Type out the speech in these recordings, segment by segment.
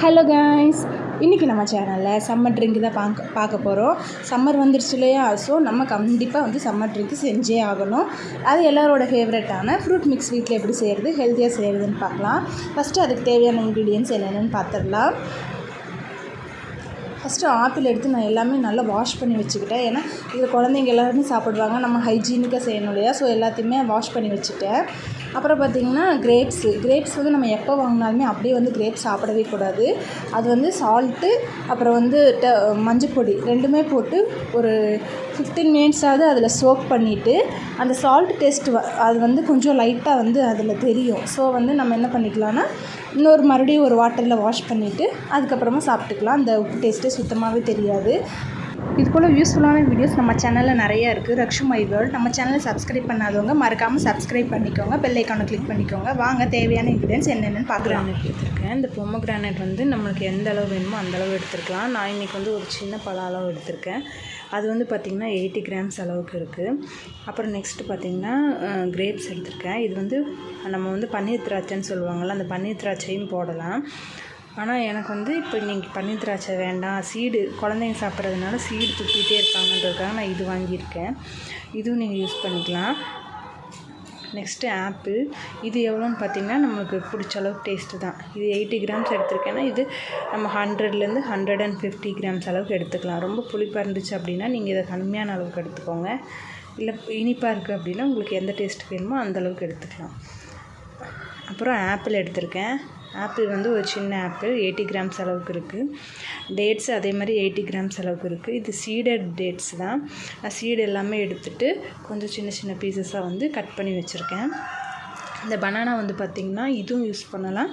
Hello guys இன்றைக்கி நம்ம சேனலில் சம்மர் ட்ரிங்க் தான் பார்க்க பார்க்க போகிறோம் சம்மர் வந்துருச்சு இல்லையா? ஸோ நம்ம கண்டிப்பாக வந்து சம்மர் ட்ரிங்க் செஞ்சே ஆகணும். அது எல்லாரோட ஃபேவரட்டான ஃப்ரூட் மிக்ஸ் வீட்டில் எப்படி செய்கிறது ஹெல்த்தியாக செய்கிறதுன்னு பார்க்கலாம். ஃபஸ்ட்டு அதுக்கு தேவையான இன்க்ரீடியன்ஸ் என்னென்னு பார்த்துடலாம். ஃபஸ்ட்டு ஆப்பிள் எடுத்து நான் எல்லாமே நல்லா வாஷ் பண்ணி வச்சுக்கிட்டேன். ஏன்னா இது குழந்தைங்க எல்லாருமே சாப்பிடுவாங்க. நம்ம ஹைஜீனிக்காக செய்யணும் இல்லையா? ஸோ எல்லாத்தையுமே வாஷ் பண்ணி வச்சுட்டேன். அப்புறம் பார்த்திங்கன்னா கிரேப்ஸு கிரேப்ஸ் வந்து நம்ம எப்போ வாங்கினாலுமே அப்படியே வந்து கிரேப்ஸ் சாப்பிடவே கூடாது. அது வந்து சால்ட்டு அப்புறம் வந்து ட மஞ்சப்பொடி ரெண்டுமே போட்டு ஒரு ஃபிஃப்டீன் மினிட்ஸாவது அதில் சோக் பண்ணிவிட்டு அந்த சால்ட் டேஸ்ட் வ அது வந்து கொஞ்சம் லைட்டாக வந்து அதில் தெரியும். ஸோ வந்து நம்ம என்ன பண்ணிக்கலாம்னா இன்னொரு மறுபடியும் ஒரு வாட்டரில் வாஷ் பண்ணிவிட்டு அதுக்கப்புறமா சாப்பிட்டுக்கலாம். அந்த உப்பு டேஸ்ட்டே சுத்தமாகவே தெரியாது. இது போல் யூஸ்ஃபுல்லான வீடியோஸ் நம்ம சேனலில் நிறைய இருக்குது ரக்ஷு மை வேர்ல்ட் நம்ம சேனலை சப்ஸ்கிரைப் பண்ணாதவங்க மறக்காமல் சப்ஸ்கிரைப் பண்ணிக்கோங்க. பெல்லைக்கானை கிளிக் பண்ணிக்கோங்க. வாங்க தேவையான இன்க்ரீடியன்ஸ் என்னென்னு பார்க்குறாங்க எடுத்துருக்கேன். இந்த பொம்மக்ரானட் வந்து நம்மளுக்கு எந்த அளவு வேணுமோ அந்த அளவு எடுத்துருக்கலாம். நான் இன்றைக்கி வந்து ஒரு சின்ன பல அளவு எடுத்திருக்கேன். அது வந்து பார்த்திங்கன்னா எயிட்டி கிராம்ஸ் அளவுக்கு இருக்குது அப்புறம் நெக்ஸ்ட்டு பார்த்திங்கன்னா கிரேப்ஸ் எடுத்திருக்கேன். இது வந்து நம்ம வந்து பன்னீர் திராட்சைன்னு சொல்லுவாங்கள்ல அந்த பன்னீர் திராட்சையும் போடலாம். ஆனால் எனக்கு வந்து இப்போ இன்றைக்கி பன்னீர் திராட்சை வேண்டாம். சீடு குழந்தைங்க சாப்பிட்றதுனால சீடு துப்பிகிட்டே இருக்காங்கன்றதுக்காக நான் இது வாங்கியிருக்கேன். இதுவும் நீங்கள் யூஸ் பண்ணிக்கலாம். நெக்ஸ்ட்டு ஆப்பிள் இது எவ்வளோன்னு பார்த்தீங்கன்னா நம்மளுக்கு பிடிச்ச அளவுக்கு டேஸ்ட்டு தான். இது எயிட்டி கிராம்ஸ் எடுத்திருக்கேன்னா இது நம்ம ஹண்ட்ரட்லேருந்து ஹண்ட்ரட் அண்ட் ஃபிஃப்டி கிராம்ஸ் அளவுக்கு எடுத்துக்கலாம். ரொம்ப புளிப்பாக இருந்துச்சு அப்படின்னா நீங்கள் இதை கம்மியான அளவுக்கு எடுத்துக்கோங்க. இல்லை இனிப்பாக இருக்குது அப்படின்னா உங்களுக்கு எந்த டேஸ்ட் வேணுமோ அந்த அளவுக்கு எடுத்துக்கலாம். அப்புறம் ஆப்பிள் எடுத்திருக்கேன். ஆப்பிள் வந்து ஒரு சின்ன ஆப்பிள் எயிட்டி கிராம்ஸ் அளவுக்கு இருக்குது டேட்ஸ் அதே மாதிரி எயிட்டி கிராம்ஸ் அளவுக்கு இருக்குது இது சீடட் டேட்ஸ் தான். நான் சீடு எல்லாமே எடுத்துகிட்டு கொஞ்சம் சின்ன சின்ன பீசஸாக வந்து கட் பண்ணி வச்சுருக்கேன். இந்த பனானா வந்து பார்த்திங்கன்னா இதுவும் யூஸ் பண்ணலாம்.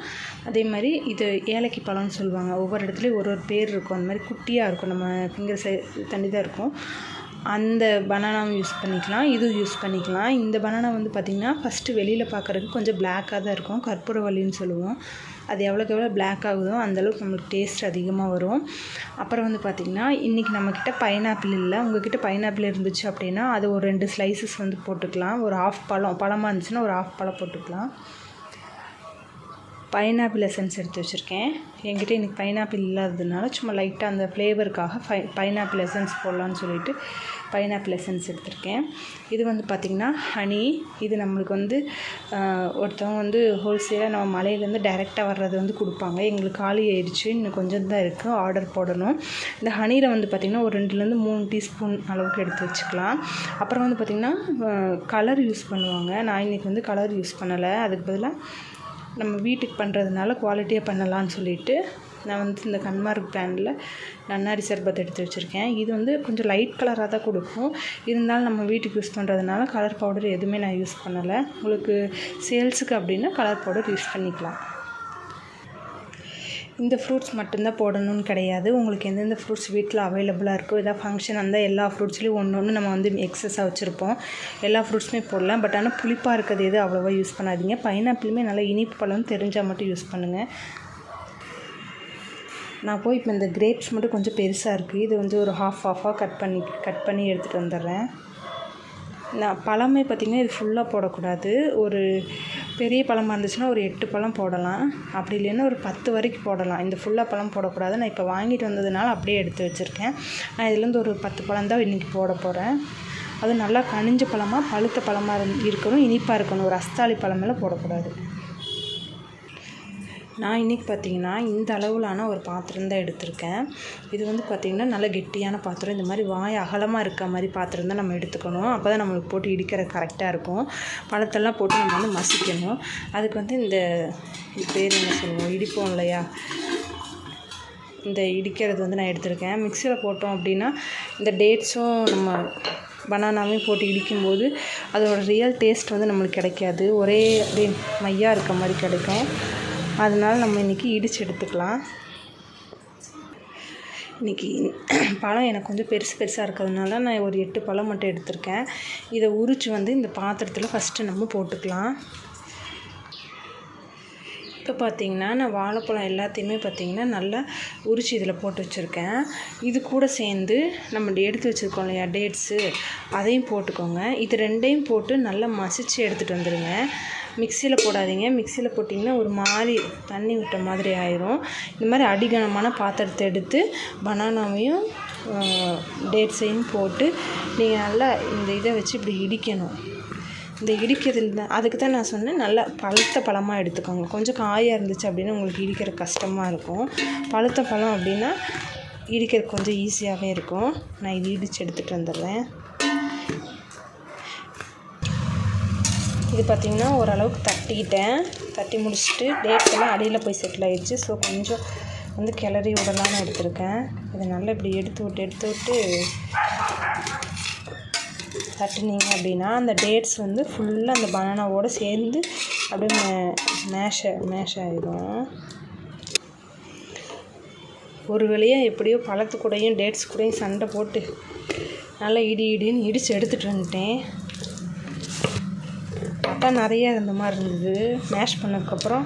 அதே மாதிரி இது ஏலக்கி பழம்னு சொல்லுவாங்க. ஒவ்வொரு இடத்துலையும் ஒரு ஒரு பேர் இருக்கும். அந்த மாதிரி குட்டியாக இருக்கும். நம்ம ஃபிங்கர் சை தண்ணி தான் இருக்கும். அந்த பனானாவும் யூஸ் பண்ணிக்கலாம். இதுவும் யூஸ் பண்ணிக்கலாம். இந்த பனானா வந்து பார்த்திங்கன்னா ஃபஸ்ட்டு வெளியில் பார்க்குறதுக்கு கொஞ்சம் பிளாக்காக தான் இருக்கும். கற்பூரவல்லின்னு சொல்லுவோம். அது எவ்வளோக்கு எவ்வளோ பிளாக் ஆகுதோ அந்தளவுக்கு நம்மளுக்கு டேஸ்ட் அதிகமாக வரும். அப்புறம் வந்து பார்த்திங்கன்னா இன்றைக்கி நம்மக்கிட்ட பைனாப்பிள் இல்லை. உங்ககிட்ட பைனாப்பிள் இருந்துச்சு அப்படின்னா அது ஒரு ரெண்டு ஸ்லைசஸ் வந்து போட்டுக்கலாம். ஒரு ஆஃப் பழம் பழமாக இருந்துச்சுன்னா ஒரு ஆஃப் பழம் போட்டுக்கலாம். பைனாப்பிள் எசன்ஸ் எடுத்து வச்சுருக்கேன். என்கிட்ட இன்றைக்கி பைனாப்பிள் இல்லாததுனால சும்மா லைட்டாக அந்த ஃப்ளேவருக்காக ஃபை பைனாப்பிள் எசன்ஸ் போடலான்னு சொல்லிட்டு பைனாப்பிள் எசன்ஸ் எடுத்திருக்கேன். இது வந்து பார்த்திங்கன்னா ஹனி இது நம்மளுக்கு வந்து ஒருத்தவங்க வந்து ஹோல்சேலாக நம்ம மலையிலேருந்து டைரெக்டாக வர்றது வந்து கொடுப்பாங்க. எங்களுக்கு காலி ஆயிடுச்சு. இன்னும் கொஞ்சம் தான் இருக்குது ஆர்டர் போடணும். இந்த ஹனியில் வந்து பார்த்திங்கன்னா ஒரு ரெண்டுலேருந்து மூணு டீஸ்பூன் அளவுக்கு எடுத்து வச்சுக்கலாம். அப்புறம் வந்து பார்த்திங்கன்னா கலர் யூஸ் பண்ணுவாங்க. நான் இன்றைக்கி வந்து கலர் யூஸ் பண்ணலை. அதுக்கு பதிலாக நம்ம வீட்டுக்கு பண்ணுறதுனால குவாலிட்டியாக பண்ணலான்னு சொல்லிட்டு நான் வந்து இந்த கன்மார்க் பிராண்டில் நன்னாரி சர்பத் எடுத்து வச்சுருக்கேன். இது வந்து கொஞ்சம் லைட் கலராக தான் கொடுக்கும். இருந்தாலும் நம்ம வீட்டுக்கு யூஸ் பண்ணுறதுனால கலர் பவுடர் எதுவுமே நான் யூஸ் பண்ணலை. உங்களுக்கு சேல்ஸுக்கு அப்படின்னா கலர் பவுடர் யூஸ் பண்ணிக்கலாம். இந்த ஃப்ரூட்ஸ் மட்டும்தான் போடணும்னு கிடையாது. உங்களுக்கு எந்தெந்த ஃப்ரூட்ஸ் வீட்டில் அவைலபிளாக இருக்கோ எதாவது ஃபங்க்ஷன் இருந்தால் எல்லா ஃப்ரூட்ஸ்லேயும் ஒன்று ஒன்று நம்ம வந்து எக்ஸஸாக வச்சுருப்போம். எல்லா ஃப்ரூட்ஸுமே போடலாம். பட் ஆனால் புளிப்பாக இருக்கிறது எது அவ்வளோவா யூஸ் பண்ணாதீங்க. பைனாப்பிளுமே நல்லா இனிப்பு பழம் தெரிஞ்சால் மட்டும் யூஸ் பண்ணுங்கள் நான் போய் இப்போ இந்த கிரேப்ஸ் மட்டும் கொஞ்சம் பெருசாக இருக்குது இது வந்து ஒரு ஹாஃப் ஹாஃபாக கட் பண்ணி கட் பண்ணி எடுத்துகிட்டு வந்துடுறேன். நான் பழமே பார்த்திங்கன்னா இது ஃபுல்லாக போடக்கூடாது. ஒரு பெரிய பழமாக இருந்துச்சுன்னா ஒரு எட்டு பழம் போடலாம். அப்படி இல்லைன்னா ஒரு பத்து வரைக்கும் போடலாம். இந்த ஃபுல்லாக பழம் போடக்கூடாது. நான் இப்போ வாங்கிட்டு வந்ததுனால அப்படியே எடுத்து வச்சுருக்கேன். நான் இதுலேருந்து ஒரு பத்து பழம் தான் இன்றைக்கி போட போகிறேன் அது நல்லா கனிஞ்ச பழமாக பழுத்த பழமாக இருக்கணும் இனிப்பாக இருக்கணும். ஒரு அஸ்தாளி பழமெல்லாம் போடக்கூடாது. நான் இன்றைக்கி பார்த்திங்கன்னா இந்த அளவிலான ஒரு பாத்திரம் தான் எடுத்திருக்கேன். இது வந்து பார்த்திங்கன்னா நல்ல கெட்டியான பாத்திரம். இந்த மாதிரி வாய் அகலமாக இருக்க மாதிரி பாத்திரம் தான் நம்ம எடுத்துக்கணும். அப்போ தான் நம்மளுக்கு போட்டு இடிக்கிற கரெக்டாக இருக்கும். பழத்தெல்லாம் போட்டு நம்ம வந்து மசிக்கணும். அதுக்கு வந்து இந்த பேர் என்ன சொல்லுவோம்? இடிப்போம் இல்லையா? இந்த இடிக்கிறது வந்து நான் எடுத்திருக்கேன். மிக்சியில் போட்டோம் அப்படின்னா இந்த டேட்ஸும் நம்ம பனானாவையும் போட்டு இடிக்கும்போது அதோடய ரியல் டேஸ்ட் வந்து நம்மளுக்கு கிடைக்காது. ஒரே அப்படியே மையாக இருக்க மாதிரி கிடைக்கும். அதனால் நம்ம இன்றைக்கி இடித்து எடுத்துக்கலாம். இன்றைக்கி பழம் எனக்கு கொஞ்சம் பெருசு பெருசாக இருக்கிறதுனால நான் ஒரு எட்டு பழம் மட்டும் எடுத்திருக்கேன். இதை உரித்து வந்து இந்த பாத்திரத்தில் ஃபஸ்ட்டு நம்ம போட்டுக்கலாம். இப்போ பார்த்திங்கன்னா நான் வாழைப்பழம் எல்லாத்தையுமே பார்த்திங்கன்னா நல்லா உரிச்சு இதில் போட்டு வச்சுருக்கேன். இது கூட சேர்ந்து நம்ம எடுத்து வச்சுருக்கோம் இல்லையா டேட்ஸு அதையும் போட்டுக்கோங்க. இது ரெண்டையும் போட்டு நல்லா மசித்து எடுத்துகிட்டு வந்துடுங்க மிக்சியில் போடாதீங்க. மிக்சியில் போட்டிங்கன்னா ஒரு மாதிரி தண்ணி விட்ட மாதிரி ஆயிரும். இந்த மாதிரி அடிகனமான பாத்திரத்தை எடுத்து பனானாவையும் டேட்ஸையும் போட்டு நீங்கள் நல்லா இந்த இதை வச்சு இப்படி இடிக்கணும். இந்த இடிக்கிறதுல தான் அதுக்கு தான் நான் சொன்னேன் நல்லா பழுத்த பழமாக எடுத்துக்கோங்க. கொஞ்சம் காயாக இருந்துச்சு அப்படின்னா உங்களுக்கு இடிக்கிற கஷ்டமாக இருக்கும். பழுத்த பழம் அப்படின்னா இடிக்கிறதுக்கு கொஞ்சம் ஈஸியாகவே இருக்கும். நான் இது இடித்து எடுத்துகிட்டு வந்துடுறேன். இது பார்த்திங்கன்னா ஓரளவுக்கு தட்டிக்கிட்டேன் தட்டி முடிச்சுட்டு டேட்ஸெல்லாம் அடியில் போய் செட்டில் ஆகிடுச்சு ஸோ கொஞ்சம் வந்து கிளறி விடலான்னு எடுத்திருக்கேன். இதை நல்லா இப்படி எடுத்து விட்டு எடுத்து விட்டு தட்டினீங்க அப்படின்னா அந்த டேட்ஸ் வந்து ஃபுல்லாக அந்த பனானாவோடு சேர்ந்து அப்படியே மே மேஷ மேஷ் ஆகிடும் ஒரு வழியாக எப்படியோ பழத்து கூடயும் டேட்ஸ் கூடயும் சண்டை போட்டு நல்லா இடி இடின்னு இடித்து எடுத்துகிட்டு வந்துட்டேன். பார்த்தா நிறைய இருந்த மாதிரி இருந்தது. மேஷ் பண்ணதுக்கப்புறம்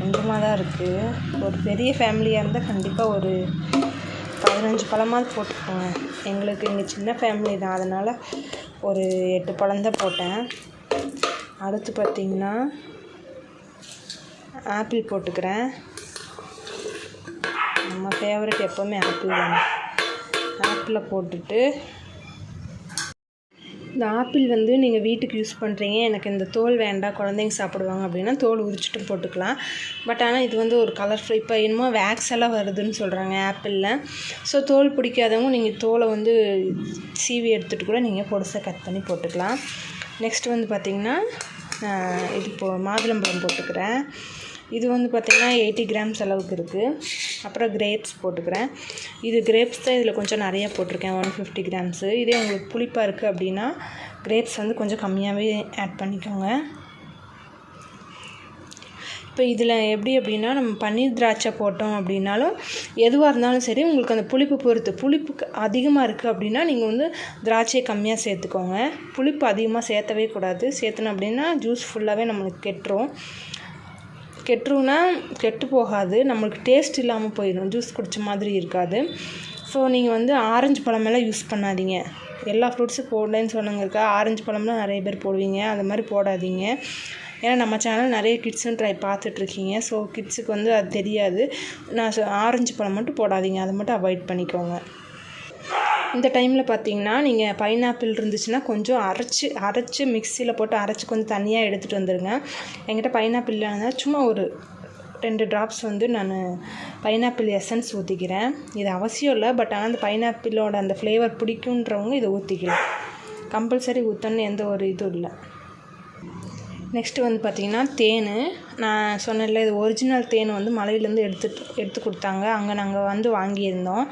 கொஞ்சமாக தான் இருக்குது ஒரு பெரிய ஃபேமிலியாக இருந்தால் கண்டிப்பாக ஒரு பதினஞ்சு பழமாவது போட்டுக்கோங்க. எங்களுக்கு இங்கே சின்ன ஃபேமிலி தான். அதனால் ஒரு எட்டு பழம் தான் போட்டேன். அடுத்து பார்த்திங்கன்னா ஆப்பிள் போட்டுக்கிறேன். நம்ம ஃபேவரட் எப்போவுமே ஆப்பிள் தான். ஆப்பிளை போட்டுட்டு இந்த ஆப்பிள் வந்து நீங்கள் வீட்டுக்கு யூஸ் பண்ணுறீங்க எனக்கு இந்த தோல் வேண்டாம் குழந்தைங்க சாப்பிடுவாங்க அப்படின்னா தோல் உரிச்சிட்டு போட்டுக்கலாம். பட் ஆனால் இது வந்து ஒரு கலர்ஃபுல் இப்போ என்னமோ வேக்ஸ் எல்லாம் வருதுன்னு சொல்கிறாங்க ஆப்பிளில். ஸோ தோல் பிடிக்காதவங்க நீங்கள் தோலை வந்து சீவி எடுத்துகிட்டு கூட நீங்கள் பொடிசை கட் பண்ணி போட்டுக்கலாம். நெக்ஸ்ட் வந்து பார்த்திங்கன்னா இது இப்போ மாதுளம்பழம் போட்டுக்கிறேன். இது வந்து பார்த்திங்கன்னா எயிட்டி கிராம்ஸ் அளவுக்கு இருக்குது அப்புறம் கிரேப்ஸ் போட்டுக்கிறேன். இது கிரேப்ஸ் தான் இதில் கொஞ்சம் நிறையா போட்டிருக்கேன். ஒன் ஃபிஃப்டி கிராம்ஸு இதே உங்களுக்கு புளிப்பாக இருக்குது அப்படின்னா கிரேப்ஸ் வந்து கொஞ்சம் கம்மியாகவே ஆட் பண்ணிக்கோங்க. இப்போ இதில் எப்படி அப்படின்னா நம்ம பன்னீர் திராட்சை போட்டோம் அப்படின்னாலும் எதுவாக இருந்தாலும் சரி உங்களுக்கு அந்த புளிப்பு பொறுத்து. புளிப்பு அதிகமாக இருக்குது அப்படின்னா நீங்கள் வந்து திராட்சையை கம்மியாக சேர்த்துக்கோங்க. புளிப்பு அதிகமாக சேர்த்தவே கூடாது. சேர்த்தணும் அப்படின்னா ஜூஸ் ஃபுல்லாகவே நம்மளுக்கு கெட்டுரும். கெட்டுருன்னா கெட்டு போகாது. நம்மளுக்கு டேஸ்ட் இல்லாமல் போயிடும். ஜூஸ் குடித்த மாதிரி இருக்காது. ஸோ நீங்கள் வந்து ஆரஞ்சு பழமெல்லாம் யூஸ் பண்ணாதீங்க. எல்லா ஃப்ரூட்ஸும் போடலன்னு சொன்னவங்களுக்கா ஆரஞ்சு பழம்லாம் நிறைய பேர் போடுவீங்க. அந்த மாதிரி போடாதீங்க. ஏன்னா நம்ம சேனல் நிறைய கிட்ஸும் ட்ரை பார்த்துட்ருக்கீங்க. ஸோ கிட்ஸுக்கு வந்து அது தெரியாது. நான் ஆரஞ்சு பழம் மட்டும் போடாதீங்க. அதை மட்டும் அவாய்ட் பண்ணிக்கோங்க. இந்த டைமில் பார்த்தீங்கன்னா நீங்கள் பைனாப்பிள் இருந்துச்சுன்னா கொஞ்சம் அரைச்சி அரைச்சி மிக்சியில் போட்டு அரைச்சி கொஞ்சம் தனியாக எடுத்துகிட்டு வந்துடுங்க என்கிட்ட பைனாப்பிள் இல்லைன்னா சும்மா ஒரு ரெண்டு ட்ராப்ஸ் வந்து நான் பைனாப்பிள் எசன்ஸ் ஊற்றிக்கிறேன் இது அவசியம் இல்லை பட் ஆனால் அந்த பைனாப்பிளோட அந்த ஃப்ளேவர் பிடிக்குன்றவங்க இதை ஊற்றிக்கலாம் கம்பல்சரி ஊற்றணும்னு எந்த ஒரு இதுவும் இல்லை. நெக்ஸ்ட்டு வந்து பார்த்திங்கன்னா தேன். நான் சொன்னேன்ல இது ஒரிஜினல் தேன் வந்து மலையிலேருந்து எடுத்துட்டு எடுத்து கொடுத்தாங்க. அங்கே நாங்கள் வந்து வாங்கியிருந்தோம்.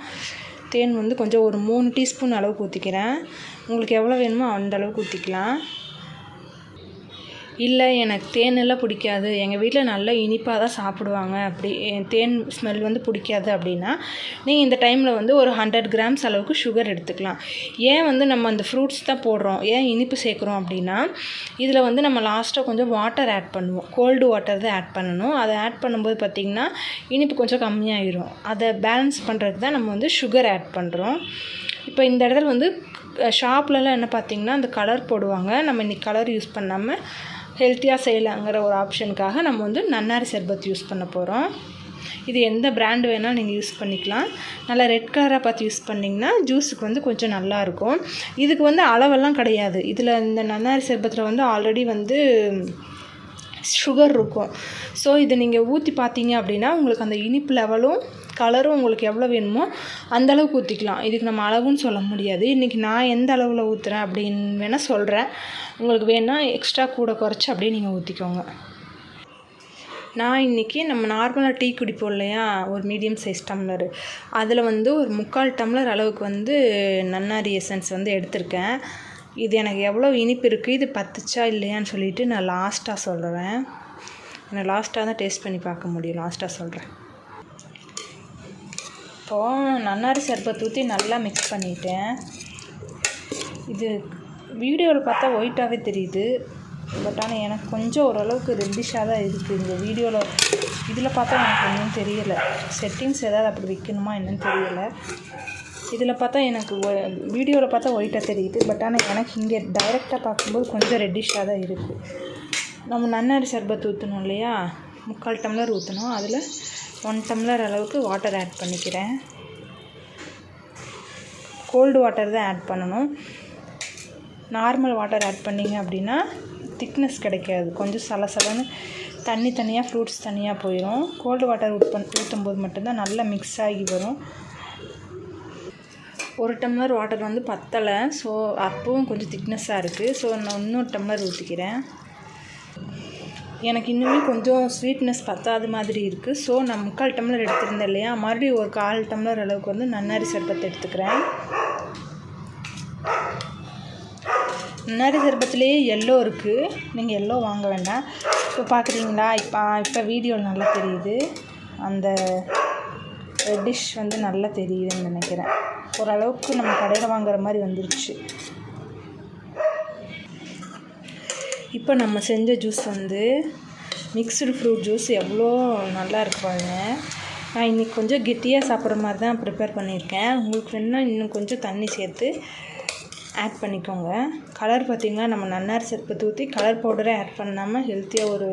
தேன் வந்து கொஞ்சம் ஒரு மூணு டீஸ்பூன் அளவுக்கு ஊற்றிக்கிறேன் உங்களுக்கு எவ்வளோ வேணுமோ அந்த அளவுக்கு ஊற்றிக்கலாம் இல்லை எனக்கு தேனெல்லாம் பிடிக்காது. எங்கள் வீட்டில் நல்லா இனிப்பாக தான் சாப்பிடுவாங்க. அப்படி தேன் ஸ்மெல் வந்து பிடிக்காது அப்படின்னா நீங்கள் இந்த டைமில் வந்து ஒரு ஹண்ட்ரட் கிராம்ஸ் அளவுக்கு சுகர் எடுத்துக்கலாம். ஏன் வந்து நம்ம அந்த ஃப்ரூட்ஸ் தான் போடுறோம்? ஏன் இனிப்பு சேர்க்குறோம் அப்படின்னா இதில் வந்து நம்ம லாஸ்ட்டாக கொஞ்சம் வாட்டர் ஆட் பண்ணுவோம். கோல்டு வாட்டர் தான் ஆட் பண்ணணும். அதை ஆட் பண்ணும்போது பார்த்திங்கன்னா இனிப்பு கொஞ்சம் கம்மியாயிரும். அதை பேலன்ஸ் பண்ணுறதுக்கு தான் நம்ம வந்து சுகர் ஆட் பண்ணுறோம் இப்போ இந்த இடத்துல வந்து ஷாப்லலாம் என்ன பார்த்திங்கன்னா அந்த கலர் போடுவாங்க. நம்ம இன்றைக்கி கலர் யூஸ் பண்ணாமல் ஹெல்த்தியாக செய்யலாங்கிற ஒரு ஆப்ஷனுக்காக நம்ம வந்து நன்னாரி சர்பத் யூஸ் பண்ண போகிறோம் இது எந்த பிராண்டு வேணாலும் நீங்கள் யூஸ் பண்ணிக்கலாம். நல்லா ரெட் கலராக பார்த்து யூஸ் பண்ணிங்கன்னா ஜூஸுக்கு வந்து கொஞ்சம் நல்லாயிருக்கும் இதுக்கு வந்து அளவெல்லாம் கிடையாது. இதில் இந்த நன்னாரி சர்பத்தில் வந்து ஆல்ரெடி வந்து சுகர் இருக்கும். ஸோ இதை நீங்கள் ஊற்றி பார்த்தீங்க அப்படின்னா உங்களுக்கு அந்த இனிப்பு லெவலும் கலரும் உங்களுக்கு எவ்வளோ வேணுமோ அந்த அளவுக்கு ஊற்றிக்கலாம் இதுக்கு நம்ம அளவுன்னு சொல்ல முடியாது. இன்றைக்கி நான் எந்த அளவில் ஊற்றுறேன் அப்படின்னு வேணால் சொல்கிறேன் உங்களுக்கு வேணால் எக்ஸ்ட்ரா கூட குறைச்சி அப்படியே நீங்கள் ஊற்றிக்கோங்க நான் இன்றைக்கி நம்ம நார்மலாக டீ குடிப்போம் இல்லையா? ஒரு மீடியம் சைஸ் டம்ளர் அதில் வந்து ஒரு முக்கால் டம்ளர் அளவுக்கு வந்து நன்னாரி எசன்ஸ் வந்து எடுத்திருக்கேன். இது எனக்கு எவ்வளோ இனிப்பு இருக்குது இது பத்துச்சா இல்லையான்னு சொல்லிவிட்டு நான் லாஸ்ட்டாக சொல்கிறேன் நான் லாஸ்ட்டாக தான் டேஸ்ட் பண்ணி பார்க்க முடியும். லாஸ்ட்டாக சொல்கிறேன் இப்போது நன்னாரி சர்பத் ஊற்றி நல்லா மிக்ஸ் பண்ணிட்டேன். இது வீடியோவில் பார்த்தா ஒயிட்டாகவே தெரியுது. பட் ஆனால் எனக்கு கொஞ்சம் ஓரளவுக்கு ரெட்டிஷாக தான் இருக்குது இந்த வீடியோவில் இதில் பார்த்தா எனக்கு ஒன்றும் தெரியலை. செட்டிங்ஸ் ஏதாவது அப்படி வைக்கணுமா என்னன்னு தெரியலை. இதில் பார்த்தா எனக்கு வீடியோவில் பார்த்தா ஒயிட்டாக தெரியுது. பட் ஆனால் எனக்கு இங்கே டைரெக்டாக பார்க்கும்போது கொஞ்சம் ரெட்டிஷாக தான் இருக்குது நம்ம நன்னாரி சர்பத் ஊற்றணும் இல்லையா? முக்கால் டம்ளர் ஊற்றணும் அதில் ஒன் டம்ளர் அளவுக்கு வாட்டர் ஆட் பண்ணிக்கிறேன். கோல்டு வாட்டர் தான் ஆட் பண்ணணும். நார்மல் வாட்டர் ஆட் பண்ணிங்க அப்படின்னா திக்னஸ் கிடைக்காது. கொஞ்சம் சலசலன்னு தண்ணி தனியாக ஃப்ரூட்ஸ் தனியாக போயிடும் கோல்டு வாட்டர் ஊட் பண் ஊற்றும் போது மட்டும்தான் நல்லா மிக்ஸ் ஆகி வரும். ஒரு டம்ளர் வாட்டர் வந்து பத்தலை. ஸோ அப்பவும் கொஞ்சம் திக்னஸ்ஸாக இருக்குது ஸோ நான் இன்னொரு டம்ளர் ஊற்றிக்கிறேன் எனக்கு இன்னுமே கொஞ்சம் ஸ்வீட்னஸ் பத்தாத மாதிரி இருக்குது ஸோ நான் முக்கால் டம்ளர் எடுத்திருந்தேன் இல்லையா? மறுபடியும் ஒரு கால் டம்ளர் அளவுக்கு வந்து நன்னாரி சர்பத்தை எடுத்துக்கிறேன். நன்னாரி சர்பத்துலேயே எல்லோ இருக்குது நீங்கள் எல்லோ வாங்க வேண்டாம். இப்போ பார்க்குறீங்களா இப்போ இப்போ வீடியோவில் நல்லா தெரியுது. அந்த டிஷ் வந்து நல்லா தெரியுதுன்னு நினைக்கிறேன். ஓரளவுக்கு நம்ம கடையில் வாங்குற மாதிரி வந்துருச்சு. இப்போ நம்ம செஞ்ச ஜூஸ் வந்து மிக்ஸ்டு ஃப்ரூட் ஜூஸ் எவ்வளோ நல்லா இருக்கு பாருங்க நான் இன்றைக்கி கொஞ்சம் கெட்டியாக சாப்பிட்ற மாதிரி தான் ப்ரிப்பேர் பண்ணியிருக்கேன். உங்களுக்கு வேணுன்னா இன்னும் கொஞ்சம் தண்ணி சேர்த்து ஆட் பண்ணிக்கோங்க. கலர் பார்த்திங்கன்னா நம்ம நன்னார் செருப்பு ஊற்றி கலர் பவுடரே ஆட் பண்ணாமல் ஹெல்த்தியாக ஒரு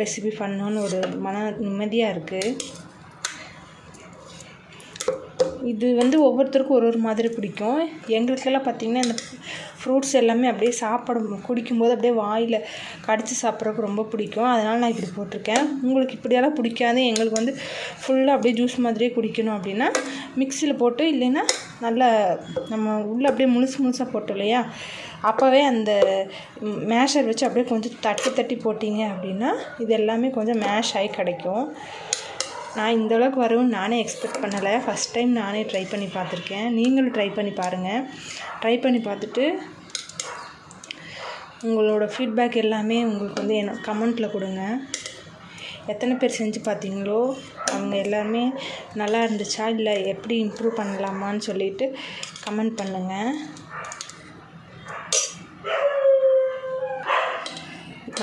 ரெசிபி பண்ணணுன்னு ஒரு மன நிம்மதியாக இருக்குது இது வந்து ஒவ்வொருத்தருக்கும் ஒரு ஒரு மாதிரி பிடிக்கும். எங்களுக்கெல்லாம் பார்த்திங்கன்னா இந்த ஃப்ரூட்ஸ் எல்லாமே அப்படியே சாப்பிடும் குடிக்கும்போது அப்படியே வாயில் கடித்து சாப்பிட்றதுக்கு ரொம்ப பிடிக்கும். அதனால் நான் இப்படி போட்டிருக்கேன். உங்களுக்கு இப்படியெல்லாம் பிடிக்காது. எங்களுக்கு வந்து ஃபுல்லாக அப்படியே ஜூஸ் மாதிரியே குடிக்கணும் அப்படின்னா மிக்சியில் போட்டு இல்லைன்னா நல்லா நம்ம உள்ளே அப்படியே முழுசு முழுசாக போட்டோம் இல்லையா? அப்போவே அந்த மேஷர் வச்சு அப்படியே கொஞ்சம் தட்டி தட்டி போட்டிங்க அப்படின்னா இது எல்லாமே கொஞ்சம் மேஷ் ஆகி கிடைக்கும். நான் இந்த அளவுக்கு வரும்னு நானே எக்ஸ்பெக்ட் பண்ணலை. ஃபஸ்ட் டைம் நானே ட்ரை பண்ணி பார்த்துருக்கேன். நீங்களும் ட்ரை பண்ணி பாருங்கள் ட்ரை பண்ணி பார்த்துட்டு உங்களோட ஃபீட்பேக் எல்லாமே உங்களுக்கு வந்து என்ன கமெண்ட்டில் கொடுங்க. எத்தனை பேர் செஞ்சு பார்த்தீங்களோ அவங்க எல்லாருமே நல்லா இருந்துச்சா இல்லை எப்படி இம்ப்ரூவ் பண்ணலாமான்னு சொல்லிட்டு கமெண்ட் பண்ணுங்கள்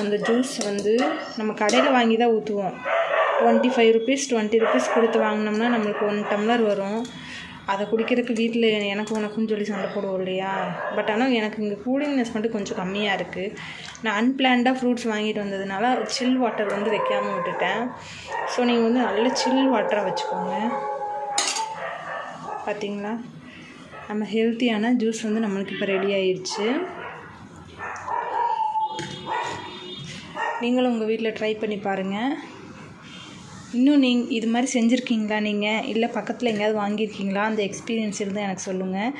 அந்த ஜூஸ் வந்து நம்ம கடையில் வாங்கி தான் ஊற்றுவோம் twenty five rupees twenty rupees கொடுத்து வாங்கினோம்னா நம்மளுக்கு ஒன் டம்ளர் வரும். அதை குடிக்கிறதுக்கு வீட்டில் எனக்கு உனக்குன்னு சொல்லி சண்டை போடுவோம் இல்லையா? பட் ஆனால் எனக்கு இங்கே கூலிங்னஸ் மட்டும் கொஞ்சம் கம்மியாக இருக்குது நான் அன்பிளான்டாக ஃப்ரூட்ஸ் வாங்கிட்டு வந்ததுனால சில் வாட்டர் வந்து வைக்காமல் விட்டுட்டேன். ஸோ நீங்கள் வந்து நல்ல சில் வாட்டராக வச்சுக்கோங்க. பார்த்தீங்களா நம்ம ஹெல்த்தியான ஜூஸ் வந்து நம்மளுக்கு இப்போ ரெடி ஆயிடுச்சு நீங்களும் உங்கள் வீட்டில் ட்ரை பண்ணி பாருங்கள் இன்னும் நீங் இது மாதிரி செஞ்சுருக்கீங்களா நீங்கள் இல்லை பக்கத்தில் எங்கேயாவது வாங்கியிருக்கீங்களா? அந்த எக்ஸ்பீரியன்ஸ் இருந்தால் எனக்கு சொல்லுங்கள்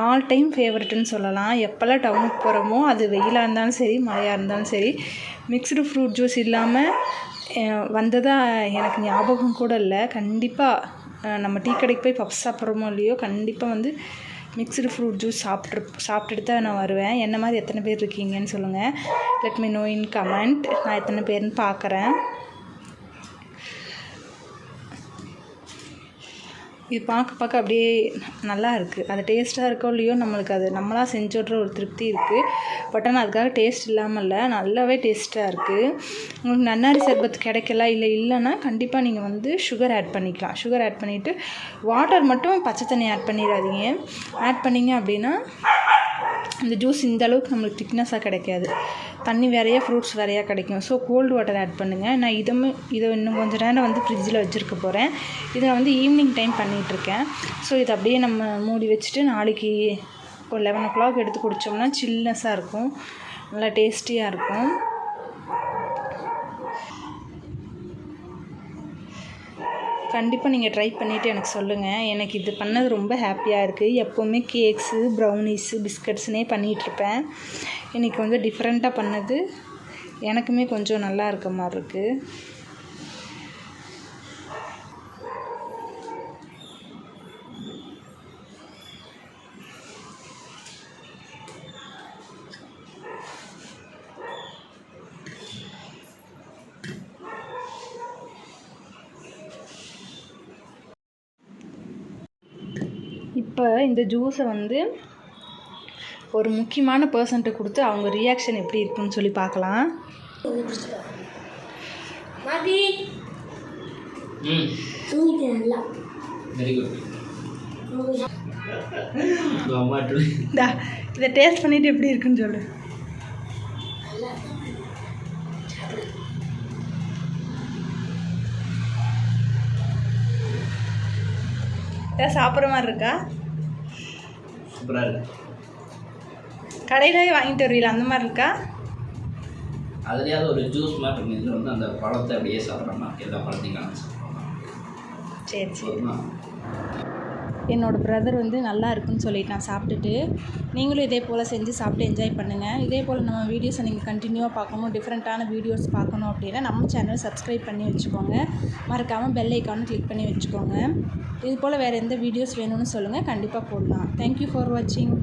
ஆல் டைம் ஃபேவரட்டுன்னு சொல்லலாம். எப்போல்லாம் டவுனுக்கு போகிறோமோ அது வெயிலாக இருந்தாலும் சரி மழையாக இருந்தாலும் சரி மிக்ஸ்டு ஃப்ரூட் ஜூஸ் இல்லாமல் வந்ததாக எனக்கு ஞாபகம் கூட இல்லை. கண்டிப்பாக நம்ம டீ கடைக்கு போய் பப்ஸ் சாப்பிட்றோமோ இல்லையோ கண்டிப்பாக வந்து மிக்சடு ஃப்ரூட் ஜூஸ் சாப்பிட்ரு சாப்பிட்டுட்டு தான் நான் வருவேன். என்ன மாதிரி எத்தனை பேர் இருக்கீங்கன்னு சொல்லுங்கள் let me know in comment நான் எத்தனை பேர்னு பார்க்குறேன். இது பார்க்க பார்க்க அப்படியே நல்லா இருக்குது அது டேஸ்ட்டாக இருக்கோ இல்லையோ நம்மளுக்கு அது நம்மளாக செஞ்சோன்ற ஒரு திருப்தி இருக்குது பட் ஆனால் அதுக்காக டேஸ்ட் இல்லாமல் இல்லை. நல்லாவே டேஸ்ட்டாக இருக்குது உங்களுக்கு நன்னாரி சர்பத் கிடைக்கல இல்லை இல்லைன்னா கண்டிப்பாக நீங்கள் வந்து சுகர் ஆட் பண்ணிக்கலாம். சுகர் ஆட் பண்ணிவிட்டு வாட்டர் மட்டும் பச்சை தண்ணி ஆட் பண்ணிடாதீங்க. ஆட் பண்ணிங்க அப்படின்னா இந்த ஜூஸ் இந்த அளவுக்கு நம்மளுக்கு திக்னஸாக கிடைக்காது. தண்ணி வேறையா ஃப்ரூட்ஸ் வேறையாக கிடைக்கும். ஸோ கோல்டு வாட்டர் ஆட் பண்ணுங்கள் நான் இதுவும் இதை இன்னும் கொஞ்சம் நேரம் வந்து ஃப்ரிட்ஜில் வச்சுருக்க போகிறேன் இதை வந்து ஈவினிங் டைம் பண்ணிகிட்ருக்கேன் ஸோ இதை அப்படியே நம்ம மூடி வச்சுட்டு நாளைக்கு ஒரு லெவன் ஓ கிளாக் எடுத்து குடித்தோம்னா சில்னஸாக இருக்கும். நல்லா டேஸ்டியாக இருக்கும். கண்டிப்பாக நீங்கள் ட்ரை பண்ணிவிட்டு எனக்கு சொல்லுங்கள் எனக்கு இது பண்ணது ரொம்ப ஹாப்பியாக இருக்குது எப்போவுமே கேக்ஸு ப்ரௌனீஸு பிஸ்கட்ஸ்னே பண்ணிகிட்ருப்பேன் இன்றைக்கி கொஞ்சம் டிஃப்ரெண்ட்டாக பண்ணது. எனக்குமே கொஞ்சம் நல்லா இருக்க மாதிரி இருக்குது இந்த ஜூஸை வந்து ஒரு முக்கியமான பர்சன்ட்டு கொடுத்து அவங்க ரியாக்ஷன் எப்படி இருக்குன்னு சொல்லி பார்க்கலாம். இதை டேஸ்ட் பண்ணிட்டு எப்படி இருக்குன்னு சொல்லு. சாப்பிட்ற மாதிரி இருக்கா? சூப்பராக இருக்கு. கடையிலே வாங்கிட்டு வருவீங்களா அந்த மாதிரி இருக்கா? அதுலேயாவது ஒரு ஜூஸ் மாதிரி இருக்கும் இதில் வந்து அந்த பழத்தை அப்படியே சாப்பிட்ற மாதிரி எல்லா பழத்தையும் காமிச்சு சரி சரி. போதுமா? என்னோடய பிரதர் வந்து நல்லா இருக்குன்னு சொல்லிட்டு நான் சாப்பிட்டுட்டு நீங்களும் இதே போல் செஞ்சு சாப்பிட்டு என்ஜாய் பண்ணுங்கள் இதே போல் நம்ம வீடியோஸை நீங்கள் கண்டினியூவாக பார்க்கணும் டிஃப்ரெண்ட்டான வீடியோஸ் பார்க்கணும் அப்படின்னா நம்ம சேனல் சப்ஸ்கிரைப் பண்ணி வச்சுக்கோங்க. மறக்காமல் பெல் ஐக்கானும் கிளிக் பண்ணி வச்சுக்கோங்க. இது போல் வேறு எந்த வீடியோஸ் வேணும்னு சொல்லுங்கள் கண்டிப்பாக போடலாம். தேங்க்யூ ஃபார் வாட்சிங்